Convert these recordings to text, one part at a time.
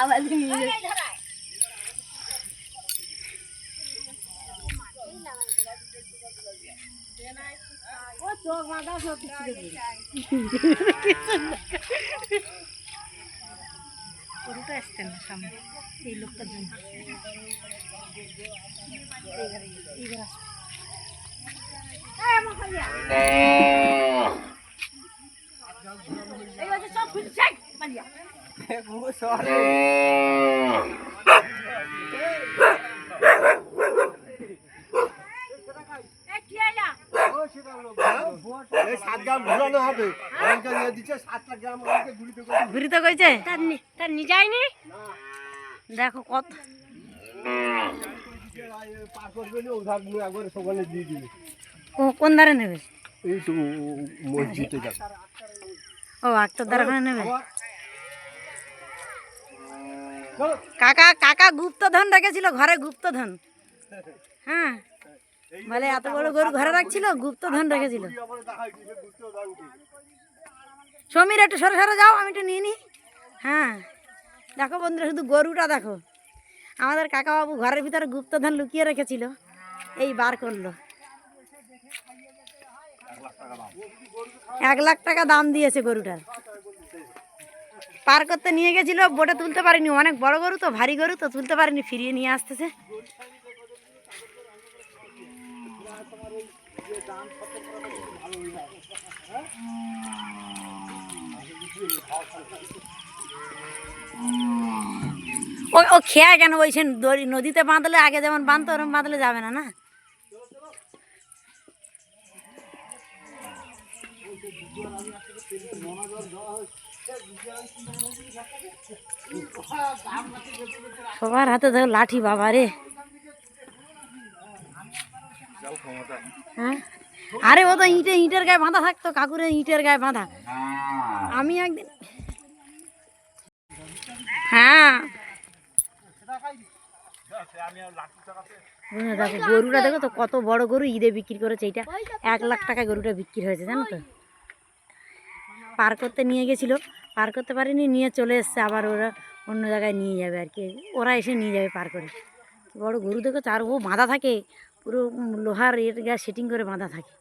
আবার নিয়ে গরুটা আসছে না সামনে এই লোকটার জন্য এইবারে এইবার আসবে দেখো কত কোন ধারে নেবে? মসজিদে ও আক্তার ওখানে নেবে? কাকা কাকা গুপ্তধন রেখেছিল ঘরে গুপ্তধন। হ্যাঁ। বলে, এত বড় গরু ঘরে রাখছিল, গুপ্তধন রেখেছিল সমীর, একটু সরে সরে যাও, আমি একটু নিয়ে নিই হ্যাঁ। দেখো বন্ধুরা, শুধু গরুটা দেখো। আমাদের কাকাবাবু ঘরের ভিতরে গুপ্তধন লুকিয়ে রেখেছিল। এই বার করল। এক লাখ টাকা দাম দিয়েছে গরুটার। পার করতে নিয়ে গেছিল, বোটে তুলতে পারিনি। অনেক বড় গরু তো, ভারী গরু তো, তুলতে পারিনি, ফিরিয়ে নিয়ে আসতেছে। ও খেয়া কেন বলছেন? দড়ি নদীতে বাঁধলে আগে যেমন বাঁধতো ওরকম বাঁধলে যাবে না না? সবার হাতে দেখো লাঠি বাবা রে। হ্যাঁ? আরে ও তো ইটে ইটের গায়ে বাঁধা থাকতো কাকুরে ইটের গায়ে বাঁধা। আমি একদিন হ্যাঁ। দেখো গরুটা দেখো তো কত বড় গরু ঈদে বিক্রি করেছে এটা এক লাখ টাকা গরুটা বিক্রি হয়েছে জানো তো? পার করতে নিয়ে গেছিল। পার করতে পারেনি, নিয়ে চলে এসছে। আবার ওরা অন্য জায়গায় নিয়ে যাবে আর কি। ওরা এসে নিয়ে যাবে পার করে। বড় গরু দেখো চার, ও বাঁধা থাকে। পুরো লোহার এর গ্যাস সেটিং করে বাঁধা থাকে।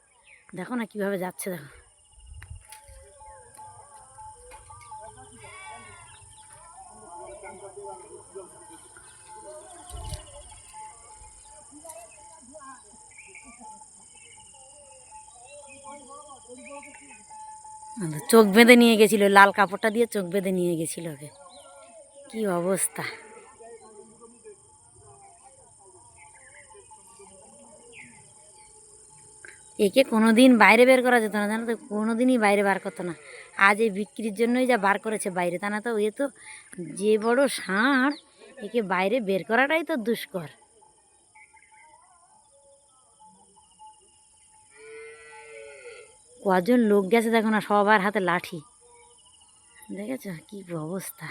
দেখো না কীভাবে যাচ্ছে, দেখো। আরে চোখ বেঁধে নিয়ে গেছিল লাল কাপড়টা দিয়ে চোখ বেঁধে নিয়ে গেছিল ওকে। কি অবস্থা? একে কোনো দিন বাইরে বের করা যেত না, জানো তো কোনো দিনই বাইরে বার করতো না। আজ এই বিক্রির জন্যই যা বার করেছে বাইরে, তা না তো, এ তো যে বড় ষাঁড়, একে বাইরে বের করাটাই তো দুষ্কর। কজন লোক গেছে দেখো না, সবার হাতে লাঠি। দেখেছ? কি অবস্থা।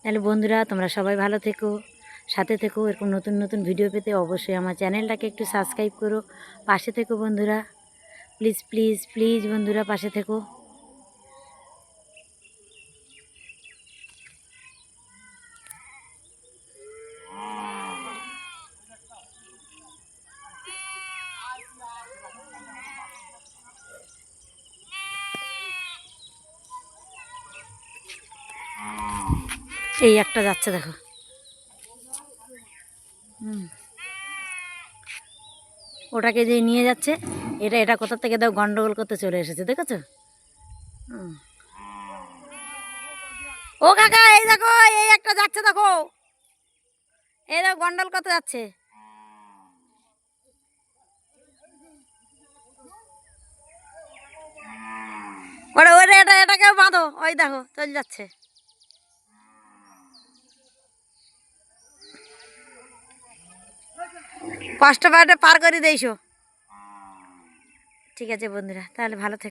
তাহলে বন্ধুরা, তোমরা সবাই ভালো থেকো, সাথে থেকো, এরকম নতুন নতুন ভিডিও পেতে অবশ্যই আমার চ্যানেলটাকে একটু সাবস্ক্রাইব করো, পাশে থেকো বন্ধুরা। প্লিজ প্লিজ প্লিজ বন্ধুরা, পাশে থেকো। এই একটা যাচ্ছে, দেখো। ওটাকে যে নিয়ে যাচ্ছে, এটা এটা কোথা থেকে দাও গন্ডগোল করতে চলে এসেছে, দেখেছ। ও কাকা, এই দেখো, এই একটা যাচ্ছে, দেখো। এই দেখো গন্ডল করতে যাচ্ছে। ওটা ওটা এটা, এটাকেও বাঁধো। ওই দেখো, চলে যাচ্ছে। কষ্ট পার করে দিয়েছ। ঠিক আছে বন্ধুরা তাহলে ভালো থেকো।